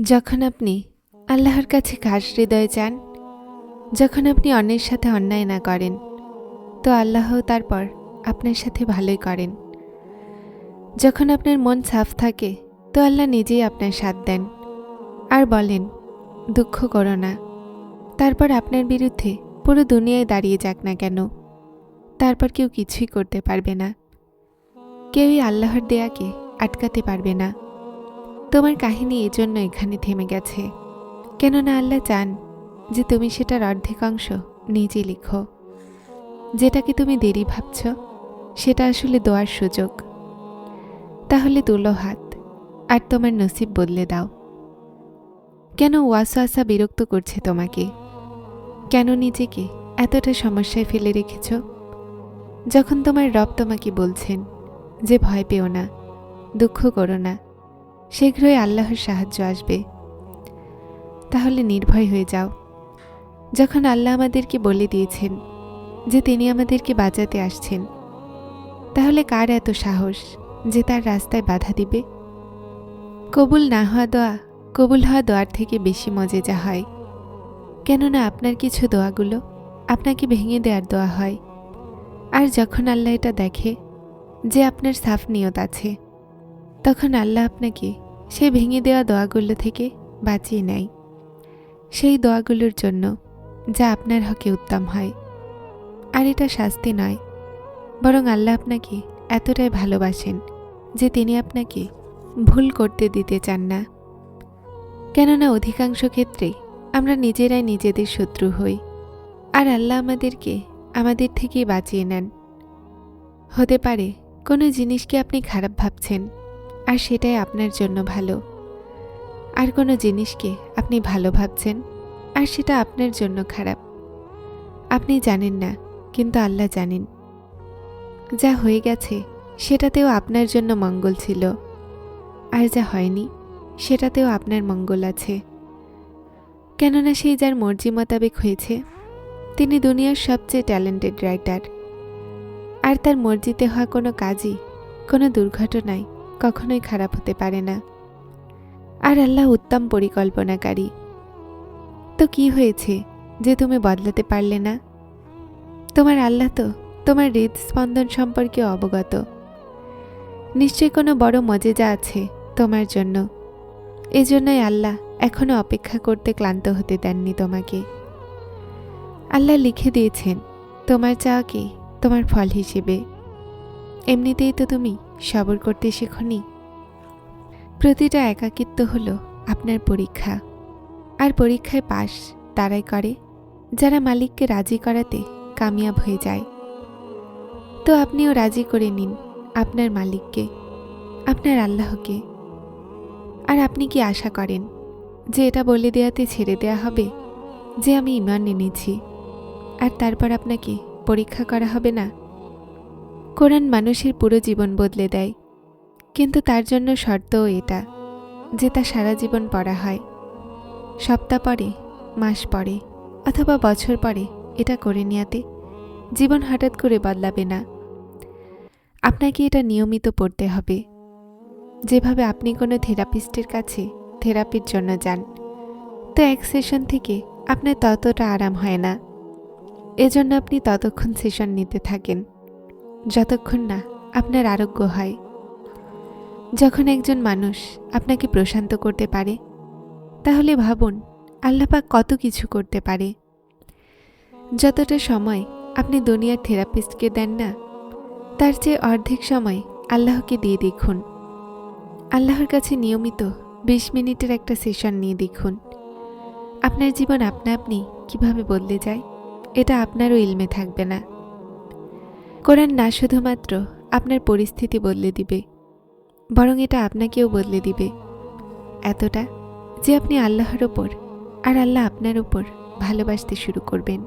যখন আপনি আল্লাহর কাছে ঘাস হৃদয়ে চান যখন আপনি অন্যের সাথে অন্যায় না করেন, তো আল্লাহ তারপর আপনার সাথে ভালোই করেন। যখন আপনার মন সাফ থাকে, তো আল্লাহ নিজেই আপনার সাথ দেন। আর বলেন, দুঃখ করো না। তারপর আপনার বিরুদ্ধে পুরো দুনিয়ায় দাঁড়িয়ে যাক না কেন? তারপর কেউ কিছুই করতে পারবে না। কেউই আল্লাহর দেয়াকে আটকাতে পারবে না। তোমার কাহিনী এজন্য এখানে থেমে গেছে। কেননা আল্লাহ চান যে তুমি সেটার অর্ধেকাংশ নিজে লিখো। যেটাকে তুমি দেরি ভাবছ, সেটা আসলে দোয়ার সুযোগ। তাহলে তুলো হাত আর তোমার নসিব বদলে দাও। কেন ওয়াসওয়াসা বিরক্ত করছে তোমাকে? কেন নিজেকে এতটা সমস্যায় ফেলে রেখেছ? যখন তোমার রব তোমাকে বলছেন যে ভয় পেও না, দুঃখ করো না শীঘ্রই আল্লাহর সাহায্য আসবে। তাহলে নির্ভয় হয়ে যাও। যখন আল্লাহ আমাদেরকে বলে দিয়েছেন যে তিনি আমাদেরকে বাঁচাতে আসছেন, তাহলে কার এত সাহস যে তার রাস্তায় বাধা দিবে? কবুল না হওয়া দোয়া, কবুল হওয়া দোয়ার থেকে বেশি মজেজা হয়। কেননা আপনার কিছু দোয়াগুলো আপনাকে ভেঙে দেওয়ার দোয়া হয়। আর যখন আল্লাহ এটা দেখে যে আপনার সাফ নিয়ত আছে তখন আল্লাহ আপনাকে সেই ভেঙে দেওয়া দোয়াগুলো থেকে বাঁচিয়ে নেয়। সেই দোয়াগুলোর জন্য যা আপনার হকে উত্তম হয়। আর এটা শাস্তি নয়, বরং আল্লাহ আপনাকে এতটাই ভালোবাসেন যে তিনি আপনাকে ভুল করতে দিতে চান না। কেননা অধিকাংশ ক্ষেত্রে আমরা নিজেরাই নিজেদের শত্রু হই, আর আল্লাহ আমাদেরকে আমাদের থেকেই বাঁচিয়ে নেন। হতে পারে কোনো জিনিসকে আপনি খারাপ ভাবছেন আর সেটাই আপনার জন্য ভালো। আর কোনো জিনিসকে আপনি ভালো ভাবছেন, আর সেটা আপনার জন্য খারাপ। আপনি জানেন না, কিন্তু আল্লাহ জানেন। যা হয়ে গেছে, সেটাতেও আপনার জন্য মঙ্গল ছিল। আর যা হয়নি, সেটাতেও আপনার মঙ্গল আছে। কেননা সেই যার মর্জি মোতাবেক হয়েছে, তিনি দুনিয়ার সবচেয়ে ট্যালেন্টেড রাইটার। আর তার মর্জিতে হওয়া কোনো কাজই, কোনো দুর্ঘটনায় কখনোই খারাপ হতে পারে না। আর আল্লাহ উত্তম পরিকল্পনাকারী। তো কি হয়েছে যে তুমি বদলাতে পারলে না? তোমার আল্লাহ তো তোমার হৃদস্পন্দন সম্পর্কে অবগত। নিশ্চয়ই কোনো বড় মজেজা আছে তোমার জন্য। এজন্যই আল্লাহ এখনও অপেক্ষা করতে ক্লান্ত হতে দেননি তোমাকে। আল্লাহ লিখে দিয়েছেন, তোমার চাওয়াকে তোমার ফল হিসেবে। এমনিতেই তো তুমি সবর করতে শেখনি। প্রতিটা একাকিত্ব হলো আপনার পরীক্ষা। আর পরীক্ষায় পাশ তারাই করে, যারা মালিককে রাজি করাতে কামিয়াব হয়ে যায়। তো আপনিও রাজি করে নিন আপনার মালিককে, আপনার আল্লাহকে। আর আপনি কি আশা করেন যে এটা বলে দেয়াতে ছেড়ে দেয়া হবে? যে আমি ইমান এনেছি। আর তারপর আপনাকে পরীক্ষা করা হবে না? কোরআন মানুষের পুরো জীবন বদলে দেয়। কিন্তু তার জন্য শর্তও এটা, যে তা সারা জীবন পড়া হয়। সপ্তাহ পরে, মাস পরে, অথবা বছর পরে এটা করে নেওয়াতে জীবন হঠাৎ করে বদলাবে না। আপনাকে এটা নিয়মিত পড়তে হবে। যেভাবে আপনি কোনো থেরাপিস্টের কাছে থেরাপির জন্য যান, তো এক সেশন থেকে আপনার ততটা আরাম হয় না। এজন্য আপনি ততক্ষণ সেশন নিতে থাকেন। যতক্ষণ না আপনার আরোগ্য হয়। যখন একজন মানুষ আপনাকে প্রশান্ত করতে পারে, তাহলে ভাবুন, আল্লাপাক কত কিছু করতে পারে। যতটা সময় আপনি দুনিয়ার থেরাপিস্টকে দেন না, তার চেয়ে অর্ধেক সময় আল্লাহকে দিয়ে দেখুন। আল্লাহর কাছে নিয়মিত বিশ মিনিটের একটা সেশন নিয়ে দেখুন। আপনার জীবন আপনা আপনি কীভাবে বদলে যায়, এটা আপনারও ইলমে থাকবে না। কোরআন না শুধুমাত্র আপনার পরিস্থিতি বদলে দিবে, বরং এটা আপনাকেও বদলে দিবে। এতটা যে আপনি আল্লাহর ওপর আর আল্লাহ আপনার ওপর ভালোবাসতে শুরু করবেন।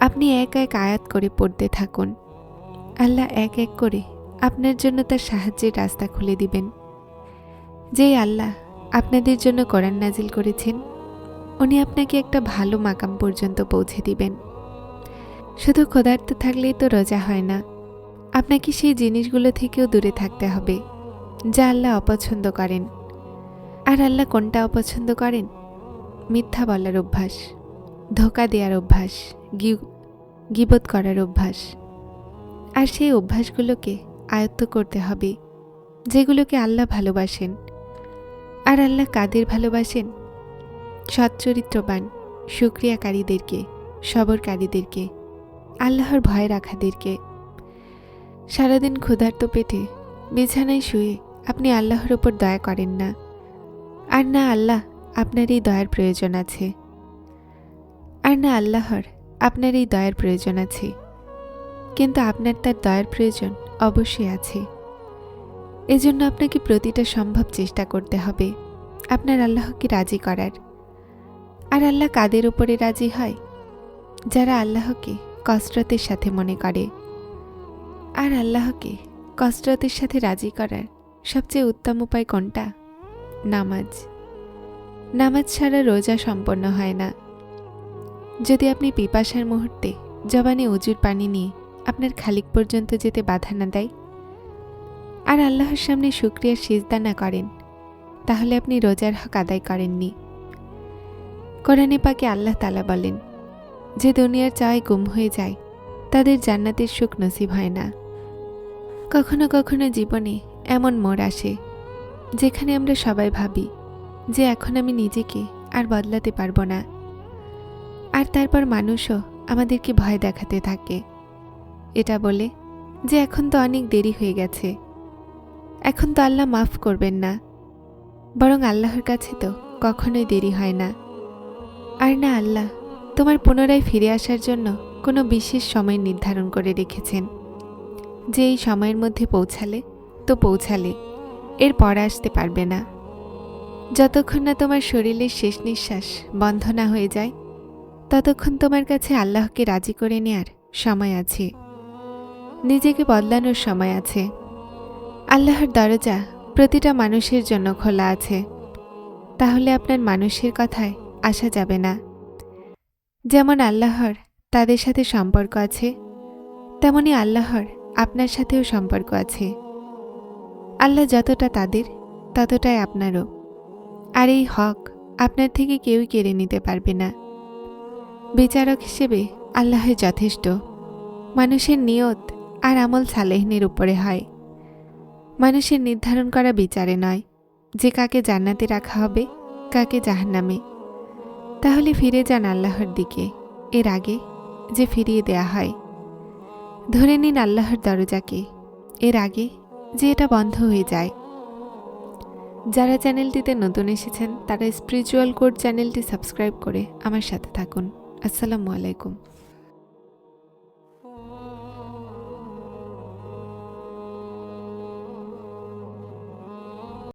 আপনি এক এক আয়াত করে পড়তে থাকুন। আল্লাহ এক এক করে আপনার জন্য তার সাহায্যের রাস্তা খুলে দিবেন। যেই আল্লাহ আপনাদের জন্য কোরআন নাজিল করেছেন, উনি আপনাকে একটা ভালো মাকাম পর্যন্ত পৌঁছে দিবেন। শুধু ক্ষুধার্ত থাকলেই তো রোজা হয় না। আপনাকে সেই জিনিসগুলো থেকেও দূরে থাকতে হবে, যা আল্লাহ অপছন্দ করেন। আর আল্লাহ কোনটা অপছন্দ করেন? মিথ্যা বলার অভ্যাস, ধোকা দেওয়ার অভ্যাস গিবত করার অভ্যাস। আর সেই অভ্যাসগুলোকে আয়ত্ত করতে হবে, যেগুলোকে আল্লাহ ভালোবাসেন। আর আল্লাহ কাদের ভালোবাসেন? সচ্চরিত্রবান সুক্রিয়াকারীদেরকে, সবরকারীদেরকে। আল্লাহর ভয় রাখাদেরকে। সারাদিন ক্ষুধার্ত পেটে, বিছানায় শুয়ে আপনি আল্লাহর ওপর দয়া করেন না। আর না আল্লাহ আপনার এই দয়ার প্রয়োজন আছে। আর না আল্লাহর আপনার এই দয়ার প্রয়োজন আছে। কিন্তু আপনার তার দয়ার প্রয়োজন অবশ্যই আছে। এজন্য আপনাকে প্রতিটা সম্ভব চেষ্টা করতে হবে। আপনার আল্লাহকে রাজি করার। আর আল্লাহ কাদের ওপরে রাজি হয়? যারা আল্লাহকে কসরতের সাথে মনে করে। আর আল্লাহকে কসরতের সাথে রাজি করার সবচেয়ে উত্তম উপায় কোনটা? নামাজ। নামাজ ছাড়া রোজা সম্পন্ন হয় না। যদি আপনি পিপাসার মুহূর্তে জবানে উজুর পানি নিয়ে আপনার খালিক পর্যন্ত যেতে বাধা না দেয়, আর আল্লাহর সামনে শুক্রিয়ার সিজদা না করেন, তাহলে আপনি রোজার হক আদায় করেননি। কোরআনে পাকে আল্লাহ তালা বলেন যে দুনিয়ার চায় গুম হয়ে যায়, তাদের জান্নাতের সুখ নসিব হয় না। কখনো কখনো জীবনে এমন মোড় আসে, যেখানে আমরা সবাই ভাবি যে এখন আমি নিজেকে আর বদলাতে পারব না। আর তারপর মানুষও আমাদেরকে ভয় দেখাতে থাকে। এটা বলে যে এখন তো অনেক দেরি হয়ে গেছে। এখন তো আল্লাহ মাফ করবেন না। বরং আল্লাহর কাছে তো কখনোই দেরি হয় না। আর না আল্লাহ তোমার পুনরায় ফিরে আসার জন্য কোনো বিশেষ সময় নির্ধারণ করে রেখেছেন। যে এই সময়ের মধ্যে পৌঁছালে, তো পৌঁছালে এর পর আসতে পারবে না। যতক্ষণ না তোমার শরীরের শেষ নিঃশ্বাস বন্ধ না হয়ে যায়, ততক্ষণ তোমার কাছে আল্লাহকে রাজি করে নেয়ার সময় আছে। নিজেকে বদলানোর সময় আছে। আল্লাহর দরজা প্রতিটা মানুষের জন্য খোলা আছে। তাহলে আপনার মানুষের কথায় আসা যাবে না। যেমন আল্লাহর তাদের সাথে সম্পর্ক আছে, তেমনি আল্লাহর আপনার সাথেও সম্পর্ক আছে। আল্লাহ যতটা তাদের, ততটাই আপনারও। আর এই হক আপনার থেকে কেউই কেড়ে নিতে পারবে না। বিচারক হিসেবে আল্লাহ যথেষ্ট। মানুষের নিয়ত আর আমল সালেহনের উপরে হয়। মানুষের নির্ধারণ করা বিচারে নয় যে কাকে জান্নাতে রাখা হবে, কাকে জাহান্নামে। তাহলে ফিরে যান আল্লাহর দিকে। এর আগে যে ফিরিয়ে দেয়া হয়। ধরে নিন আল্লাহর দরজাকে। এর আগে যে এটা বন্ধ হয়ে যায়। যারা চ্যানেলটিতে নতুন এসেছেন, তারা স্পিরিচুয়াল কোড চ্যানেলটি সাবস্ক্রাইব করে আমার সাথে থাকুন। আসসালামু আলাইকুম।